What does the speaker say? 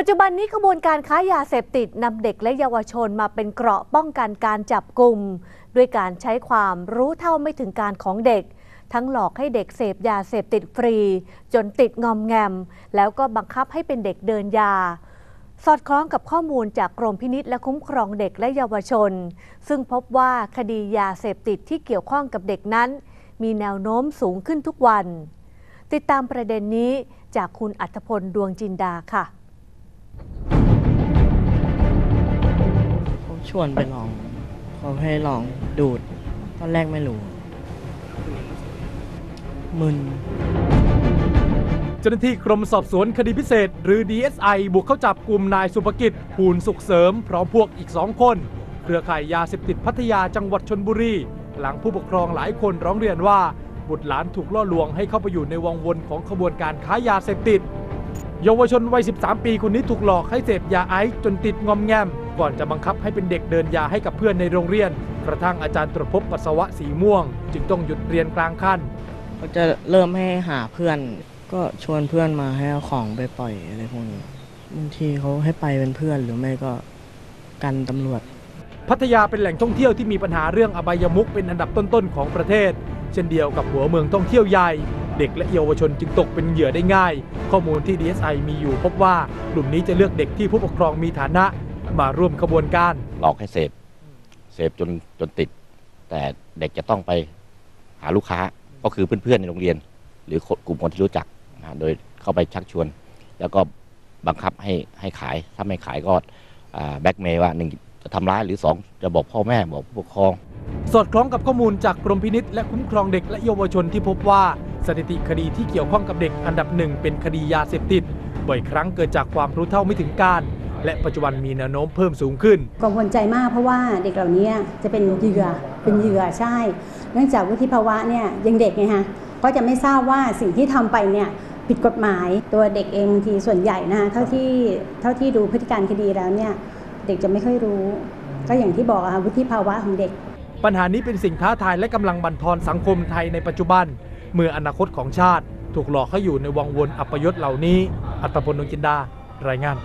ปัจจุบันนี้ขบวนการค้ายาเสพติดนำเด็กและเยาวชนมาเป็นเกราะป้องกันการจับกลุ่มด้วยการใช้ความรู้เท่าไม่ถึงการของเด็ก ทั้งหลอกให้เด็กเสพยาเสพติดฟรี จนติดงอมแงม แล้วก็บังคับให้เป็นเด็กเดินยา สอดคล้องกับข้อมูลจากกรมพินิษและคุ้มครองเด็กและเยาวชน ซึ่งพบว่าคดียาเสพติดที่เกี่ยวข้องกับเด็กนั้น มีแนวโน้มสูงขึ้นทุกวัน ติดตามประเด็นนี้จากคุณอัธพลดวงจินดาค่ะ ชวนไปลองเขาให้ลองดูด ตอนแรกไม่รู้ มึน เจ้าหน้าที่กรมสอบสวนคดีพิเศษ หรือ DSI บุกเข้าจับกลุ่มนายสุภกิจภูลสุขเสริม พร้อมพวกอีกสองคน เครือข่ายยาเสพติดพัทยาจังหวัดชนบุรี หลังผู้ปกครองหลายคนร้องเรียนว่า บุตรหลานถูกล่อลวงให้เข้าไปอยู่ในวงวนของขบวนการค้ายาเสพติด เยาวชนวัย 13 ปีคนนี้ถูกหลอกให้เสพยาไอซ์จนติดงอมแงม ก่อนจะบังคับให้เป็นเด็กเดินยาให้กับเพื่อนในโรงเรียน กระทั่งอาจารย์ตรวจพบปัสสาวะสีม่วง จึงต้องหยุดเรียนกลางคันเขาจะเริ่มให้หาเพื่อนก็ชวนเพื่อนมาให้เอาของไปปล่อยอะไรพวกนี้บางทีเขาให้ไปเป็นเพื่อนหรือไม่ก็กันตำรวจ พัทยาเป็นแหล่งท่องเที่ยวที่มีปัญหาเรื่องอบายมุขเป็นอันดับต้นๆของประเทศ เช่นเดียวกับหัวเมืองท่องเที่ยวใหญ่ เด็กและเยาวชนจึงตกเป็นเหยื่อได้ง่าย ข้อมูลที่ DSI มีอยู่พบว่ากลุ่มนี้จะเลือกเด็กที่ผู้ปกครองมีฐานะมาร่วมขบวนการ หลอกให้เสพเสพจนจนติด แต่เด็กจะต้องไปหาลูกค้าก็คือเพื่อนๆในโรงเรียน หรือคนกลุ่มคนที่รู้จักนะโดยเข้าไปชักชวน แล้วก็บังคับให้ให้ขายถ้าไม่ขายก็แบ็กเมย์ว่าหนึ่งจะทำร้ายหรือสองจะบอกพ่อแม่บอกผู้ปกครอง สอดคล้องกับข้อมูลจากกรมพินิษและคุ้มครองเด็กและเยาวชนที่พบว่า สถิติคดีที่เกี่ยวข้องกับเด็กอันดับหนึ่งเป็นคดียาเสพติด บ่อยครั้งเกิดจากความรู้เท่าไม่ถึงการ และปัจจุบันมีแนวโน้มเพิ่มสูงขึ้น กังวลใจมากเพราะว่าเด็กเหล่านี้จะเป็นเหยื่อเป็นเหยื่อใช่ เนื่องจากวุฒิภาวะเนี่ยยังเด็กไงฮะก็จะไม่ทราบว่าสิ่งที่ทำไปเนี่ยผิดกฎหมายตัวเด็กเองบางทีส่วนใหญ่นะเท่าที่เท่าที่ดูพฤติการคดีแล้วเนี่ยเด็กจะไม่ค่อยรู้ ก็อย่างที่บอกอะค่ะวุฒิภาวะของเด็ก ปัญหานี้เป็นสิ่งท้าทายและกำลังบั่นทอนสังคมไทยในปัจจุบัน เมื่ออนาคตของชาติ ถูกหลอกให้อยู่ในวังวนอัปยศเหล่านี้ อัตพลดวงจินดารายงาน